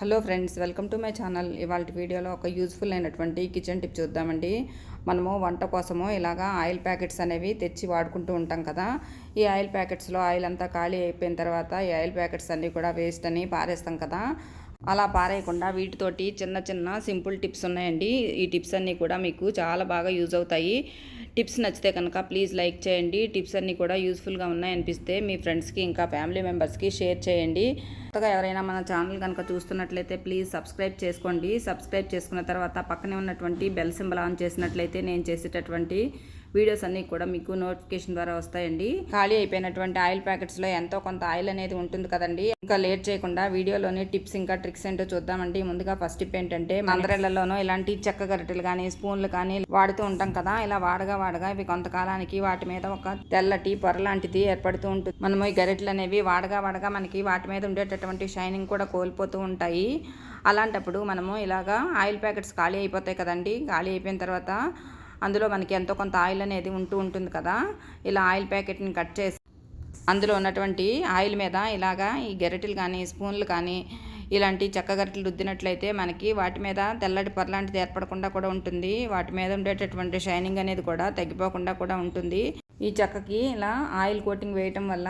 Hello friends welcome to my channel. ఇవాళ వీడియోలో ఒక యూజ్ఫుల్ అయినటువంటి కిచెన్ టిప్ చూద్దామండి. మనము వంట కోసము ఇలాగా ఆయిల్ ప్యాకెట్స్ అనేవి తెచ్చి వాడుకుంటూ ఉంటాం కదా. ఈ ఆయిల్ ప్యాకెట్స్లో ఆయిల్ అంతా ఖాళీ అయిపోయిన తర్వాత ఈ ఆయిల్ ప్యాకెట్స్ అన్నీ కూడా వేస్ట్ అని పారేస్తాం కదా. అలా పారేయకుండా వీటితోటి చిన్న చిన్న సింపుల్ టిప్స్ ఉన్నాయండి. ఈ టిప్స్ అన్నీ కూడా మీకు చాలా బాగా యూజ్ అవుతాయి. టిప్స్ నచ్చితే కనుక ప్లీజ్ లైక్ చేయండి. టిప్స్ అన్నీ కూడా యూస్ఫుల్గా ఉన్నాయనిపిస్తే మీ ఫ్రెండ్స్కి ఇంకా ఫ్యామిలీ మెంబర్స్కి షేర్ చేయండి. కొత్తగా ఎవరైనా మన ఛానల్ కనుక చూస్తున్నట్లయితే ప్లీజ్ సబ్స్క్రైబ్ చేసుకోండి. సబ్స్క్రైబ్ చేసుకున్న తర్వాత పక్కనే ఉన్నటువంటి బెల్ సింబల్ ఆన్ చేసినట్లయితే నేను చేసేటటువంటి వీడియోస్ అన్నీ కూడా మీకు నోటిఫికేషన్ ద్వారా వస్తాయండి. ఖాళీ అయిపోయినటువంటి ఆయిల్ ప్యాకెట్స్లో ఎంతో కొంత ఆయిల్ అనేది ఉంటుంది కదండి. ఇంకా లేట్ చేయకుండా వీడియోలోని టిప్స్ ఇంకా ట్రిక్స్ ఏంటో చూద్దామండి. ముందుగా ఫస్ట్ టిప్ ఏంటంటే మందరెళ్ళలోనూ ఇలాంటి చెక్క గరిటెలు కానీ స్పూన్లు కానీ వాడుతూ ఉంటాం కదా. ఇలా వాడగా వాడగా ఇవి కొంతకాలానికి వాటి మీద ఒక తెల్లటి పొర లాంటిది ఏర్పడుతూ ఉంటుంది. మనము ఈ గరిటెలు అనేవి వాడగా వాడగా మనకి వాటి మీద ఉండేటటువంటి షైనింగ్ కూడా కోల్పోతూ ఉంటాయి. అలాంటప్పుడు మనము ఇలాగా ఆయిల్ ప్యాకెట్స్ ఖాళీ అయిపోతాయి కదండి. ఖాళీ అయిపోయిన తర్వాత అందులో మనకి ఎంతో కొంత ఆయిల్ అనేది ఉంటూ ఉంటుంది కదా. ఇలా ఆయిల్ ప్యాకెట్ని కట్ చేసి అందులో ఉన్నటువంటి ఆయిల్ మీద ఇలాగా ఈ గెరటిలు కానీ స్పూన్లు కానీ ఇలాంటి చెక్క గరిటలు రుద్దినట్లయితే మనకి వాటి మీద తెల్లటి పొరలాంటిది ఏర్పడకుండా కూడా ఉంటుంది. వాటి మీద ఉండేటటువంటి షైనింగ్ అనేది కూడా తగ్గిపోకుండా కూడా ఉంటుంది. ఈ చెక్కకి ఇలా ఆయిల్ కోటింగ్ వేయటం వల్ల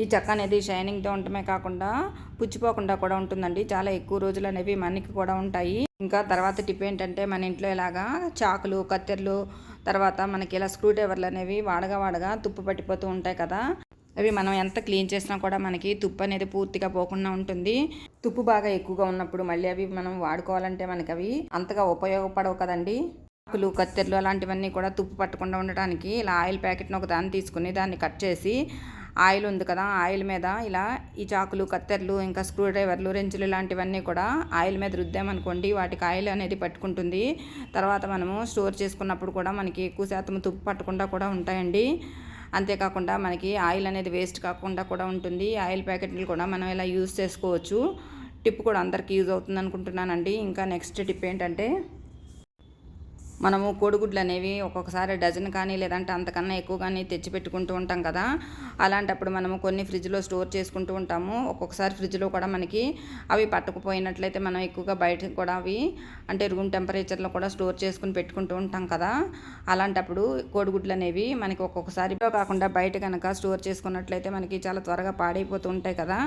ఈ చెక్క అనేది షైనింగ్తో ఉండటమే కాకుండా పుచ్చిపోకుండా కూడా ఉంటుందండి. చాలా ఎక్కువ రోజులు అనేవి మనకి కూడా ఉంటాయి. ఇంకా తర్వాత టిప్ ఏంటంటే మన ఇంట్లో ఇలాగా చాకులు కత్తెరలు తర్వాత మనకి ఇలా స్క్రూ డ్రైవర్లు అనేవి వాడగా వాడగా తుప్పు పట్టిపోతూ ఉంటాయి కదా. అవి మనం ఎంత క్లీన్ చేసినా కూడా మనకి తుప్పు అనేది పూర్తిగా పోకుండా ఉంటుంది. తుప్పు బాగా ఎక్కువగా ఉన్నప్పుడు మళ్ళీ అవి మనం వాడుకోవాలంటే మనకి అవి అంతగా ఉపయోగపడవు కదండి. ఆకులు కత్తెరలు అలాంటివన్నీ కూడా తుప్పు పట్టకుండా ఉండటానికి ఇలా ఆయిల్ ప్యాకెట్ని ఒక దాన్ని తీసుకుని దాన్ని కట్ చేసి ఆయిల్ ఉంది కదా ఆయిల్ మీద ఇలా ఈ చాకులు కత్తెరలు ఇంకా స్క్రూ డ్రైవర్లు రెంచులు ఇలాంటివన్నీ కూడా ఆయిల్ మీద రుద్దామనుకోండి. వాటికి ఆయిల్ అనేది పట్టుకుంటుంది. తర్వాత మనము స్టోర్ చేసుకున్నప్పుడు కూడా మనకి ఎక్కువ శాతం తుప్పు పట్టకుండా కూడా ఉంటాయండి. అంతేకాకుండా మనకి ఆయిల్ అనేది వేస్ట్ కాకుండా కూడా ఉంటుంది. ఆయిల్ ప్యాకెట్లు కూడా మనం ఇలా యూజ్ చేసుకోవచ్చు. టిప్ కూడా అందరికీ యూజ్ అవుతుంది అనుకుంటున్నానండి ఇంకా నెక్స్ట్ టిప్ ఏంటంటే మనము కోడిగుడ్లు అనేవి ఒక్కొక్కసారి డజన్ కానీ లేదంటే అంతకన్నా ఎక్కువ కానీ తెచ్చి పెట్టుకుంటూ ఉంటాం కదా. అలాంటప్పుడు మనము కొన్ని ఫ్రిడ్జ్లో స్టోర్ చేసుకుంటూ ఉంటాము. ఒక్కొక్కసారి ఫ్రిడ్జ్లో కూడా మనకి అవి పట్టుకుపోయినట్లయితే మనం ఎక్కువగా బయట కూడా అవి అంటే రూమ్ టెంపరేచర్లో కూడా స్టోర్ చేసుకుని పెట్టుకుంటూ ఉంటాం కదా. అలాంటప్పుడు కోడిగుడ్లు అనేవి మనకి ఒక్కొక్కసారి కాకుండా బయట కనుక స్టోర్ చేసుకున్నట్లయితే మనకి చాలా త్వరగా పాడైపోతూ ఉంటాయి కదా.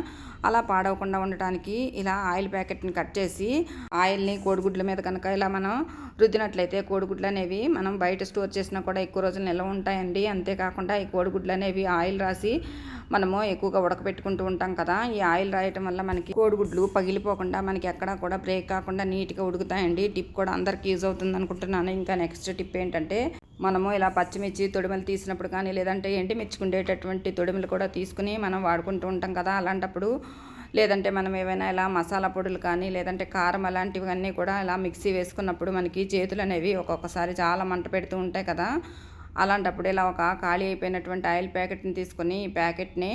అలా పాడవకుండా ఉండటానికి ఇలా ఆయిల్ ప్యాకెట్ని కట్ చేసి ఆయిల్ని కోడిగుడ్ల మీద కనుక ఇలా మనం రుద్దినట్లయితే కోడి కోడిగుడ్లు అనేవి మనం బయట స్టోర్ చేసినా కూడా ఎక్కువ రోజులు నిల్వ ఉంటాయండి. అంతేకాకుండా ఈ కోడిగుడ్లు అనేవి ఆయిల్ రాసి మనము ఎక్కువగా ఉడకపెట్టుకుంటూ ఉంటాం కదా. ఈ ఆయిల్ రాయటం వల్ల మనకి కోడిగుడ్లు పగిలిపోకుండా మనకి ఎక్కడా కూడా బ్రేక్ కాకుండా నీట్గా ఉడుకుతాయండి. టిప్ కూడా అందరికి యూజ్ అవుతుంది అనుకుంటున్నాను. ఇంకా నెక్స్ట్ టిప్ ఏంటంటే మనము ఇలా పచ్చిమిర్చి తొడిమలు తీసినప్పుడు కానీ లేదంటే ఎండి మిర్చుకుండేటటువంటి తొడిమలు కూడా తీసుకుని మనం వాడుకుంటూ ఉంటాం కదా. అలాంటప్పుడు లేదంటే మనం ఏమైనా ఇలా మసాలా పొడులు కానీ లేదంటే కారం అలాంటివన్నీ కూడా ఇలా మిక్సీ వేసుకున్నప్పుడు మనకి చేతులు అనేవి ఒక్కొక్కసారి చాలా మంట పెడుతూ ఉంటాయి కదా. అలాంటప్పుడు ఇలా ఒక ఖాళీ అయిపోయినటువంటి ఆయిల్ ప్యాకెట్ని తీసుకొని ఈ ప్యాకెట్ని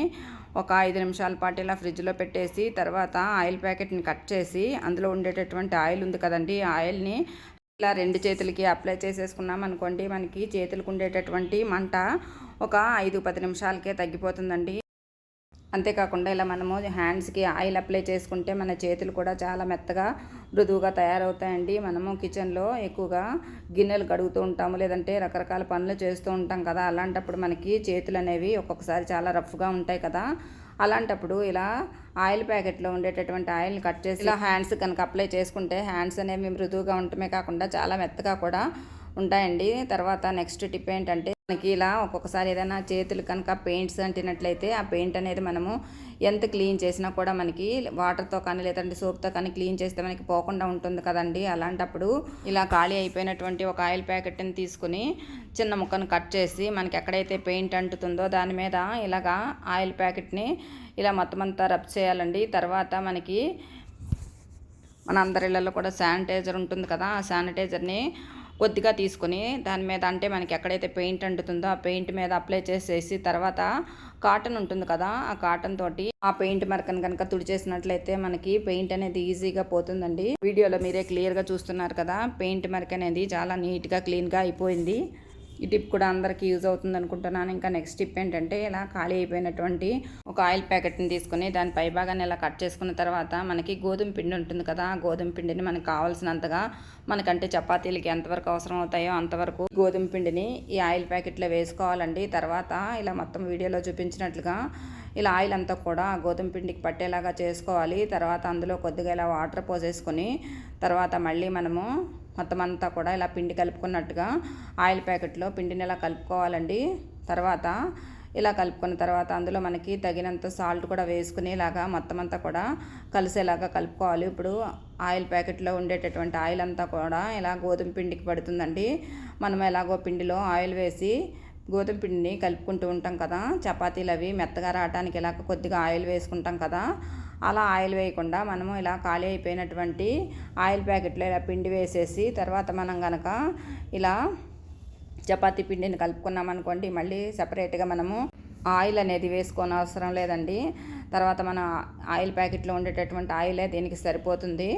ఒక ఐదు నిమిషాల పాటు ఇలా ఫ్రిడ్జ్లో పెట్టేసి తర్వాత ఆయిల్ ప్యాకెట్ని కట్ చేసి అందులో ఉండేటటువంటి ఆయిల్ ఉంది కదండి ఆయిల్ని ఇలా రెండు చేతులకి అప్లై చేసేసుకున్నాం అనుకోండి మనకి చేతులకు ఉండేటటువంటి మంట ఒక ఐదు పది నిమిషాలకే తగ్గిపోతుందండి. అంతేకాకుండా ఇలా మనము హ్యాండ్స్కి ఆయిల్ అప్లై చేసుకుంటే మన చేతులు కూడా చాలా మెత్తగా మృదువుగా తయారవుతాయండి. మనము కిచెన్లో ఎక్కువగా గిన్నెలు కడుగుతూ ఉంటాము లేదంటే రకరకాల పనులు చేస్తూ ఉంటాం కదా. అలాంటప్పుడు మనకి చేతులు అనేవి ఒక్కొక్కసారి చాలా రఫ్గా ఉంటాయి కదా. అలాంటప్పుడు ఇలా ఆయిల్ ప్యాకెట్లో ఉండేటటువంటి ఆయిల్ని కట్ చేసి ఇలా హ్యాండ్స్ కనుక అప్లై చేసుకుంటే హ్యాండ్స్ అనేవి మృదువుగా ఉండటమే కాకుండా చాలా మెత్తగా కూడా ఉంటాయండి. తర్వాత నెక్స్ట్ టిప్ ఏంటంటే మనకి ఇలా ఒక్కొక్కసారి ఏదైనా చేతులు కనుక పెయింట్స్ అంటినట్లయితే ఆ పెయింట్ అనేది మనము ఎంత క్లీన్ చేసినా కూడా మనకి వాటర్తో కానీ లేదంటే సోప్తో కానీ క్లీన్ చేస్తే మనకి పోకుండా ఉంటుంది కదండి. అలాంటప్పుడు ఇలా ఖాళీ అయిపోయినటువంటి ఒక ఆయిల్ ప్యాకెట్ని తీసుకుని చిన్న ముక్కను కట్ చేసి మనకి ఎక్కడైతే పెయింట్ అంటుతుందో దాని మీద ఇలాగా ఆయిల్ ప్యాకెట్ని ఇలా మొత్తం అంతా రబ్ చేయాలండి. తర్వాత మనకి మన అందరి కూడా శానిటైజర్ ఉంటుంది కదా ఆ శానిటైజర్ని కొద్దిగా తీసుకొని దాని మీద అంటే మనకి ఎక్కడైతే పెయింట్ అంటుతుందో ఆ పెయింట్ మీద అప్లై చేసేసి తర్వాత కాటన్ ఉంటుంది కదా ఆ కాటన్ తోటి ఆ పెయింట్ మరకను కనుక తుడిచేసినట్లయితే మనకి పెయింట్ అనేది ఈజీగా పోతుందండి. వీడియోలో మీరే క్లియర్గా చూస్తున్నారు కదా పెయింట్ మరక అనేది చాలా నీట్గా క్లీన్గా అయిపోయింది. ఈ టిప్ కూడా అందరికీ యూజ్ అవుతుంది అనుకుంటున్నాను. ఇంకా నెక్స్ట్ టిప్ ఏంటంటే ఇలా ఖాళీ అయిపోయినటువంటి ఒక ఆయిల్ ప్యాకెట్ని తీసుకుని దాని పైభాగాన్ని ఇలా కట్ చేసుకున్న తర్వాత మనకి గోధుమ పిండి ఉంటుంది కదా ఆ గోధుమ పిండిని మనకు కావాల్సినంతగా మనకంటే చపాతీలకి ఎంతవరకు అవసరం అవుతాయో అంతవరకు గోధుమ పిండిని ఈ ఆయిల్ ప్యాకెట్లో వేసుకోవాలండి. తర్వాత ఇలా మొత్తం వీడియోలో చూపించినట్లుగా ఇలా ఆయిల్ అంతా కూడా గోధుమ పిండికి పట్టేలాగా చేసుకోవాలి. తర్వాత అందులో కొద్దిగా ఇలా వాటర్ పోసేసుకొని తర్వాత మళ్ళీ మనము మొత్తం అంతా కూడా ఇలా పిండి కలుపుకున్నట్టుగా ఆయిల్ ప్యాకెట్లో పిండిని ఇలా కలుపుకోవాలండి. తర్వాత ఇలా కలుపుకున్న తర్వాత అందులో మనకి తగినంత సాల్ట్ కూడా వేసుకునేలాగా మొత్తం అంతా కూడా కలిసేలాగా కలుపుకోవాలి. ఇప్పుడు ఆయిల్ ప్యాకెట్లో ఉండేటటువంటి ఆయిల్ అంతా కూడా ఇలా గోధుమ పిండికి పడుతుందండి. మనం ఎలాగో పిండిలో ఆయిల్ వేసి గోధుమ పిండిని కలుపుకుంటూ ఉంటాం కదా. చపాతీలు అవి మెత్తగా రావడానికి ఇలా కొద్దిగా ఆయిల్ వేసుకుంటాం కదా. అలా ఆయిల్ వేయకుండా మనము ఇలా ఖాళీ అయిపోయినటువంటి ఆయిల్ ప్యాకెట్లో ఇలా పిండి వేసేసి తర్వాత మనం కనుక ఇలా చపాతీ పిండిని కలుపుకున్నాం అనుకోండి మళ్ళీ సపరేట్గా మనము ఆయిల్ అనేది వేసుకోని అవసరం లేదండి. తర్వాత మన ఆయిల్ ప్యాకెట్లో ఉండేటటువంటి ఆయిలే దీనికి సరిపోతుంది.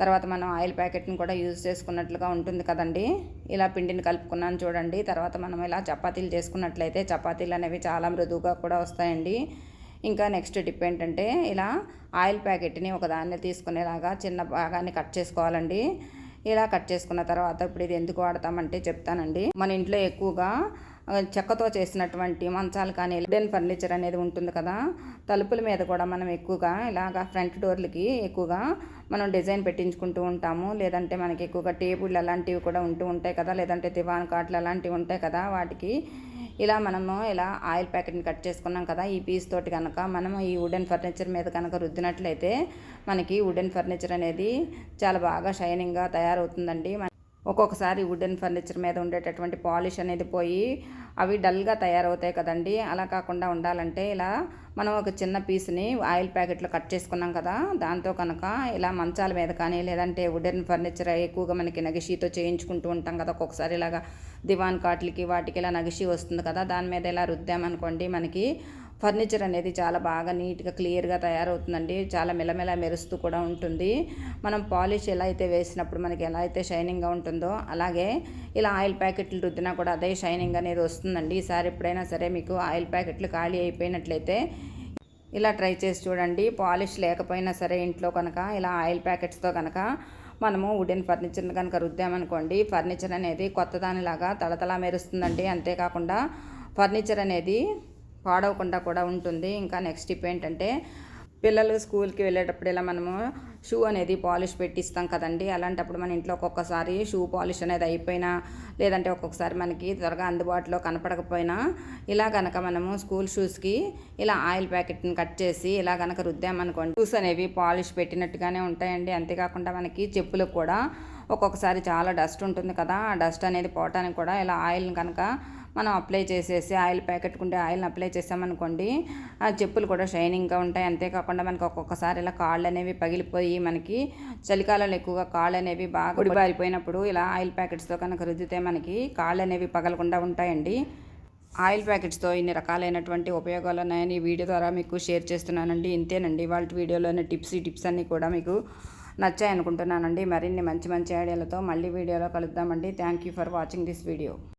తర్వాత మనం ఆయిల్ ప్యాకెట్ని కూడా యూజ్ చేసుకున్నట్లుగా ఉంటుంది కదండి. ఇలా పిండిని కలుపుకున్నాను చూడండి. తర్వాత మనం ఇలా చపాతీలు చేసుకున్నట్లయితే చపాతీలు అనేవి చాలా మృదువుగా కూడా వస్తాయండి. ఇంకా నెక్స్ట్ టిప్ ఏంటంటే ఇలా ఆయిల్ ప్యాకెట్ని ఒక దాన్ని తీసుకునేలాగా చిన్న భాగాన్ని కట్ చేసుకోవాలండి. ఇలా కట్ చేసుకున్న తర్వాత ఇప్పుడు ఇది ఎందుకు వాడతామంటే చెప్తానండి. మన ఇంట్లో ఎక్కువగా చెక్కతో చేసినటువంటి మంచాలు కానీ వుడెన్ ఫర్నిచర్ అనేది ఉంటుంది కదా తలుపుల మీద కూడా మనం ఎక్కువగా ఇలాగా ఫ్రంట్ డోర్లకి ఎక్కువగా మనం డిజైన్ పెట్టించుకుంటూ ఉంటాము. లేదంటే మనకి ఎక్కువగా టేబుల్ అలాంటివి కూడా ఉంటూ ఉంటాయి కదా లేదంటే దివాన్ కాట్లు అలాంటివి ఉంటాయి కదా వాటికి ఇలా మనము ఇలా ఆయిల్ ప్యాకెట్ని కట్ చేసుకున్నాం కదా ఈ పీస్ తోటి కనుక మనము ఈ వుడెన్ ఫర్నిచర్ మీద కనుక రుద్దినట్లయితే మనకి వుడెన్ ఫర్నిచర్ అనేది చాలా బాగా షైనింగ్గా తయారవుతుందండి. ఒక్కొక్కసారి వుడెన్ ఫర్నిచర్ మీద ఉండేటటువంటి పాలిష్ అనేది పోయి అవి డల్గా తయారవుతాయి కదండి. అలా కాకుండా ఉండాలంటే ఇలా మనం ఒక చిన్న పీస్ని ఆయిల్ ప్యాకెట్లో కట్ చేసుకున్నాం కదా దాంతో కనుక ఇలా మంచాల మీద కానీ లేదంటే వుడెన్ ఫర్నిచర్ ఎక్కువగా మనకి నగిషీతో చేయించుకుంటూ ఉంటాం కదా ఒక్కొక్కసారి ఇలాగా దివాన్ కాట్లకి వాటికి ఇలా నగిషి వస్తుంది కదా దాని మీద ఇలా రుద్దామనుకోండి మనకి ఫర్నిచర్ అనేది చాలా బాగా నీట్గా క్లియర్గా తయారవుతుందండి. చాలా మెలమెల మెరుస్తూ కూడా ఉంటుంది. మనం పాలిష్ ఎలా అయితే వేసినప్పుడు మనకి ఎలా అయితే షైనింగ్గా ఉంటుందో అలాగే ఇలా ఆయిల్ ప్యాకెట్లు రుద్దినా కూడా అదే షైనింగ్ అనేది వస్తుందండి. ఈసారి ఎప్పుడైనా సరే మీకు ఆయిల్ ప్యాకెట్లు ఖాళీ అయిపోయినట్లయితే ఇలా ట్రై చేసి చూడండి. పాలిష్ లేకపోయినా సరే ఇంట్లో కనుక ఇలా ఆయిల్ ప్యాకెట్స్తో కనుక మనము వుడెన్ ఫర్నిచర్ని కనుక రుద్దామనుకోండి ఫర్నిచర్ అనేది కొత్త దానిలాగా తలతలా మెరుస్తుందండి. అంతేకాకుండా ఫర్నిచర్ అనేది పాడవకుండా కూడా ఉంటుంది. ఇంకా నెక్స్ట్ టిప్ ఏంటంటే పిల్లలు స్కూల్కి వెళ్ళేటప్పుడు ఇలా మనము షూ అనేది పాలిష్ పెట్టిస్తాం కదండి. అలాంటప్పుడు మన ఇంట్లో ఒక్కొక్కసారి షూ పాలిష్ అనేది అయిపోయినా లేదంటే ఒక్కొక్కసారి మనకి త్వరగా అందుబాటులో కనపడకపోయినా ఇలా కనుక మనము స్కూల్ షూస్కి ఇలా ఆయిల్ ప్యాకెట్ని కట్ చేసి ఇలా కనుక రుద్దామనుకోండి షూస్ అనేవి పాలిష్ పెట్టినట్టుగానే ఉంటాయండి. అంతేకాకుండా మనకి చెప్పులకు కూడా ఒక్కొక్కసారి చాలా డస్ట్ ఉంటుంది కదా. ఆ డస్ట్ అనేది పోవటానికి కూడా ఇలా ఆయిల్ని కనుక మనం అప్లై చేసేసి ఆయిల్ ప్యాకెట్ ఉంటే ఆయిల్ని అప్లై చేసామనుకోండి ఆ చెప్పులు కూడా షైనింగ్గా ఉంటాయి. అంతేకాకుండా మనకి ఒక్కొక్కసారి ఇలా కాళ్ళు అనేవి పగిలిపోయి మనకి చలికాలంలో ఎక్కువగా కాళ్ళు అనేవి బాగా పారిపోయినప్పుడు ఇలా ఆయిల్ ప్యాకెట్స్తో కనుక రుద్దితే మనకి కాళ్ళు అనేవి పగలకుండా ఉంటాయండి. ఆయిల్ ప్యాకెట్స్తో ఇన్ని రకాలైనటువంటి ఉపయోగాలు ఉన్నాయని వీడియో ద్వారా మీకు షేర్ చేస్తున్నానండి. ఇంతేనండి వాళ్ళ వీడియోలోని టిప్స్ ఈ టిప్స్ అన్నీ కూడా మీకు నచ్చాయి అనుకుంటున్నానండి మరిన్ని మంచి మంచి ఐడియాలతో మళ్ళీ వీడియోలో కలుద్దామండి. Thank you for watching this video.